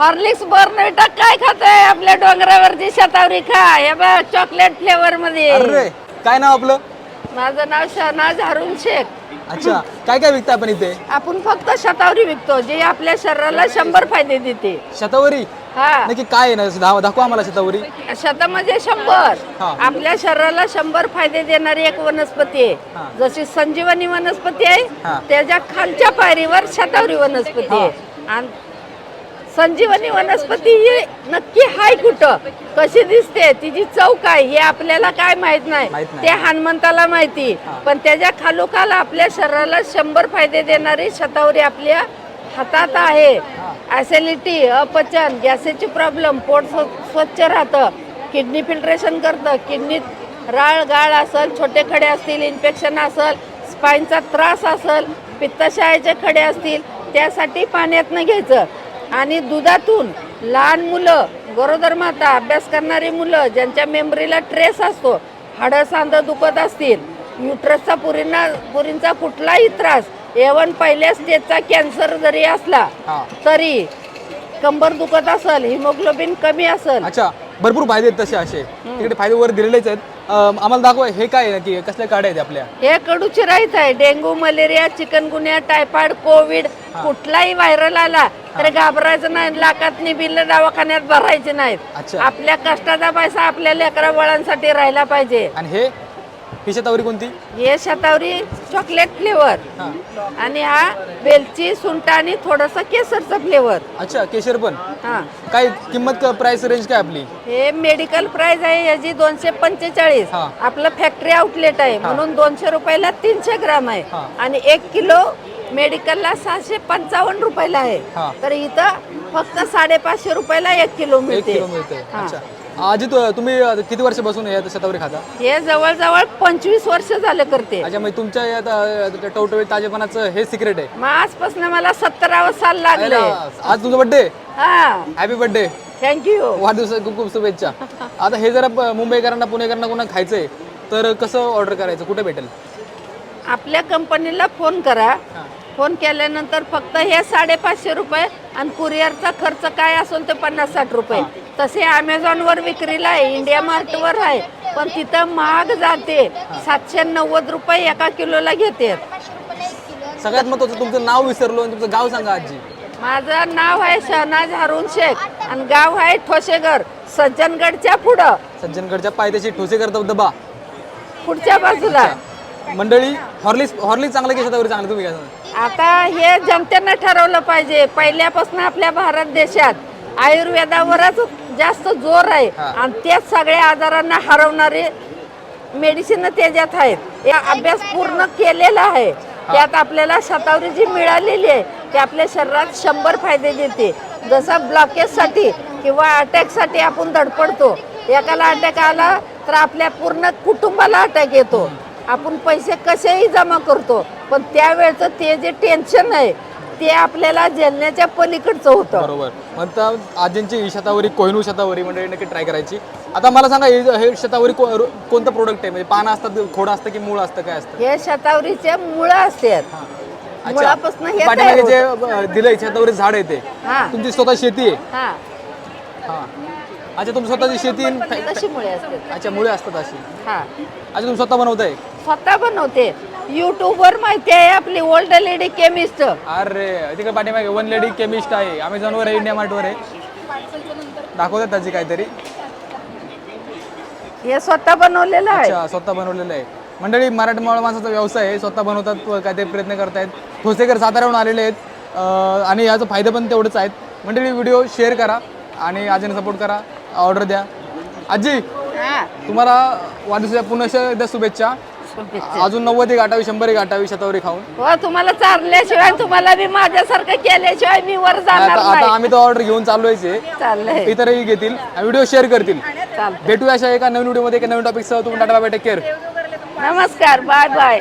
Horlicks बर्नविटा काय खाताय? आपल्या डोंगरावरची शतावरी खा. हे बघ चॉकलेट फ्लेवर मध्ये. अरे काय नाव आपलं? माझं नाव शहनाज हरुण शेख. अच्छा काय काय विकता आपण इथे? आपण फक्त शतावरी विकतो जे आपल्या शरीराला शंभर फायदे देते. शतावरी? हा. नक्की काय आहे ना दा- दाखवा आम्हाला शतावरी. शत म्हणजे शंभर. हा. आपल्या शरीराला शंभर फायदे देणारी एक वनस्पती हा. आहे जशी संजीवनी वनस्पती हा. आहे त्याच्या खालच्या पायरीवर शतावरी वनस्पती आहे. आणि संजीवनी वनस्पती ही नक्की हाय कुठं? कशी दिसते? तिची चव काय? हे आपल्याला काय माहीत नाही. ते हनुमंताला माहिती. पण त्याच्या खालोखाल आपल्या शरीराला शंभर फायदे देणारी शतावरी आपल्या हातात आहे. ऍसिडिटी अपचन गॅसेची प्रॉब्लेम पोट स्व- स्वच्छ राहतं किडनी फिल्ट्रेशन करतं किडनीत राळ गाळ असेल छोटे खडे असतील इन्फेक्शन असेल स्पाईनचा त्रास असेल पित्तशाळेचे खडे असतील त्यासाठी पाण्यातनं घ्यायचं. आणि दुधातून लहान मुलं गरोदर माता अभ्यास करणारी मुलं ज्यांच्या मेमरीला ट्रेस असतो हाडं सांधं दुखत असतील युट्रसचा पुरींना पुरींचा कुठलाही त्रास एवन पहिल्या स्टेजचा कॅन्सर जरी असला तरी कंबर दुखत असेल हिमोग्लोबिन कमी असेल. अच्छा भरपूर फायदे आहेत तसे असे. तिकडे फायदे वर दिलेलेच आहेत. आम्हाला दाखवा हे काय आहे नक्की कसल्या काड्या आहेत आपल्या? हे कडूची राईत आहे dengue malaria chikungunya typhoid covid कुठलाही व्हायरल आला तरी घाबरायचं नाही लाखात बिल दवाखान्यात भरायचे नाहीत. अच्छा. आपल्या कष्टाचा पैसा आपल्या लेकरा वळांसाठी राहिला पाहिजे. आणि हे? ही शतावरी कोणती? हे शतावरी चॉकलेट फ्लेवर. आणि हा वेलची सुंठ आणि थोडस केसरचा फ्लेवर. अच्छा केशर पण. हा. काय किंमत प्राइस रेंज काय आपली? हे मेडिकल प्राइस आहे याची दोनशे पंचेचाळीस. आपलं फॅक्टरी आउटलेट आहे. म्हणून दोनशे रुपयाला तीनशे ग्राम आहे. आणि एक किलो मेडिकलला सहाशे पंचावन्न रुपयाला हा. आहे तर इथं फक्त साडेपाचशे रुपयाला एक किलो एक मिळते. किलो मिळते. हा. अच्छा. आजी तु- तुम्ही अं, किती वर्षापासून या शतावरी खाता? हे जवळजवळ पंचवीस वर्ष झालं करते. अच्छा म्हणजे तुमच्या या टवटवीत ताजेपणाचं हे सिक्रेट आहे. मग आजपासून मला सत्तरावं साल लागले आज तुमचा बर्थडे हा. हॅपी बर्थडे थँक्यू वाढदिवसा खूप खूप शुभेच्छा. आता हे जरा प- मुंबईकरांना पुणेकरांना कोणा खायचंय तर कसं ऑर्डर करायचं? कुठे भेटेल? आपल्या कंपनीला फोन करा. फोन केल्यानंतर फक्त हे साडेपाचशे रुपये आणि कुरिअरचा खर्च काय असेल ते पन्नास साठ रुपये. तसे अमेझॉनवर विक्रीला आहे इंडिया मार्टवर आहे पण तिथं महाग जाते. सातशे नव्वद रुपये एका किलोला घेते सगळ्यात महत्वाचं तुमचं नाव विसरलो आणि तुमचं गाव सांगा आजी. माझं नाव आहे शहनाज हरुण शेख आणि गाव आहे ठोसेगर सज्जनगडच्या पुढं. सज्जनगडच्या पायथ्याशी ठोसे करता दबा पुढच्या बाजूला. मंडळी हॉर्लिक्स हॉर्लिक्स चांगलं की शतावरी चांगलं तुम्ही काय सांगा? आता हे जनतेनं ठरवलं पाहिजे. पहिल्यापासून आपल्या भारत देशात आयुर्वेदावरच जास्त जोर आहे. हा. आणि तेच सगळ्या आजारांना हरवणारे मेडिसिन त्याच्यात आहेत हे अभ्यास पूर्ण केलेला आहे. त्यात आपल्याला शतावरी जी मिळालेली आहे ती आपल्या शरीरात शंभर फायदे देते. जसं ब्लॉकेजसाठी किंवा अटॅकसाठी आपण धडपडतो. एकाला अटॅक आला तर आपल्या पूर्ण कुटुंबाला अटॅक येतो. आपण पैसे कसेही जमा करतो पण त्यावेळेचं ते जे टेन्शन आहे ते आपल्याला झेलण्याच्या पलीकडचं होतं. बरोबर. आता आजींची शतावरी कोहिनूर शतावरी मंडळी नक्की ट्राय करायची. आता मला सांगा हे हे शतावरी को- रो- कोणतं प्रोडक्ट आहे? म्हणजे पानं असतात खोड असतं की मूळ असतं काय असतं? हे शतावरीचे मुळं असतात मुळापासून हे पाठीमागे तयार जे दिलंय शतावरी झाड आहे ते. हा. तुमची स्वतः शेती आहे? हा. हा. अच्छा तुमची स्वतःची शेती आहे? तशी मुळे असतात अच्छा मुळे असतात अशी हा. अच्छा तुम्ही स्वतः बनवताय? स्वतः बनवते. युट्यूब वर माहिती आहे आपली ओल्ड लेडी केमिस्ट अरे तिकडे पाठीमागे वन लेडी केमिस्ट आहे. अमेझॉनवर आहे इंडिया मार्टवर आहे. दाखवतात त्याची काहीतरी. हे स्वतः बनवलेलं आहे. अच्छा स्वतः बनवलेलं आहे. मंडळी मराठमोळा माणसाचा व्यवसाय आहे. स्वतः बनवतात व काहीतरी प्रयत्न करतायत. ठोसेकर साताऱ्याहून आलेले आहेत. अं, आणि याचा फायदा पण तेवढंच आहेत. मंडळी व्हिडिओ शेअर करा आणि आजीने सपोर्ट करा. ऑर्डर द्या. आजी हा. तुम्हाला वाढदिवसाच्या पुन्हा एकदा शुभेच्छा. अजून नव्वद एक गाठावी शंभर एक गाठावी शतावरी खाऊन. हो तुम्हाला चालल्याशिवाय तुम्हाला बी माझ्यासारखं केल्याशिवाय मी वर जाणार आता आता नाही. आम्ही तो ऑर्डर घेऊन चाललोयच. चाललंय. इतरही घेतील व्हिडिओ शेअर करतील. चालतंय. भेटूया अशा एका नवीन व्हिडिओमध्ये एका नवीन टॉपिकसह तुम्ही टाटा बाय टेक केअर नमस्कार बाय बाय